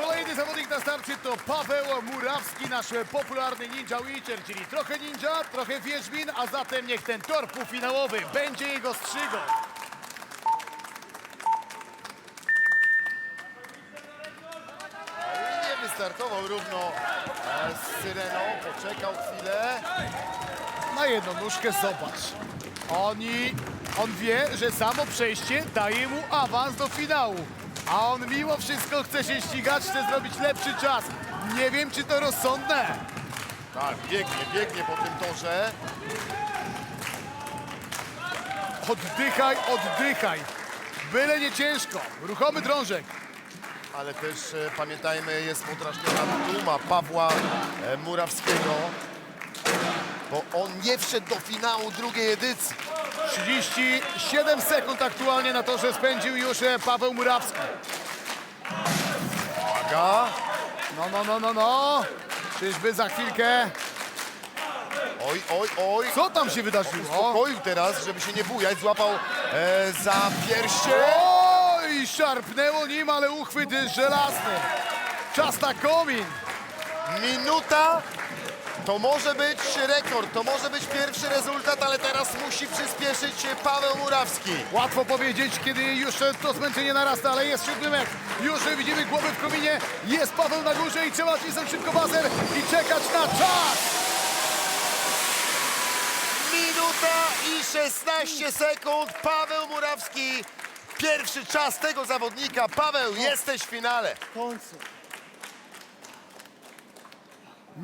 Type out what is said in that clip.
Kolejny zawodnik na starcie to Paweł Murawski, nasz popularny ninja witcher, czyli trochę ninja, trochę wiedźmin, a zatem niech ten tor półfinałowy będzie jego strzygą. Nie wystartował równo z Syreną, poczekał chwilę. Na jedną nóżkę zobacz. Oni, on wie, że samo przejście daje mu awans do finału. A on mimo wszystko chce się ścigać, chce zrobić lepszy czas. Nie wiem, czy to rozsądne. Tak, biegnie, biegnie po tym torze. Oddychaj, oddychaj. Byle nie ciężko. Ruchomy drążek. Ale też e, pamiętajmy, jest podrażniona duma Pawła e, Murawskiego. Bo on nie wszedł do finału drugiej edycji. 37 sekund aktualnie na to, że spędził już e, Paweł Murawski. Uwaga. No, no, no, no, no. Czyżby za chwilkę... Oj, oj, oj. Co tam się wydarzyło? Uspokoił teraz, żeby się nie bujać. Złapał e, za pierście. Oj, szarpnęło nim, ale uchwyt żelazny. Czas na komin. Minuta. To może być rekord, to może być pierwszy rezultat, ale teraz musi przyspieszyć się Paweł Murawski. Łatwo powiedzieć, kiedy już to zmęczenie narasta, ale jest siódmy. Już widzimy głowę w kominie. Jest Paweł na górze i trzeba cisnąć szybko bazer i czekać na czas. Minuta i 16 sekund. Paweł Murawski. Pierwszy czas tego zawodnika. Paweł, jesteś w finale. W końcu.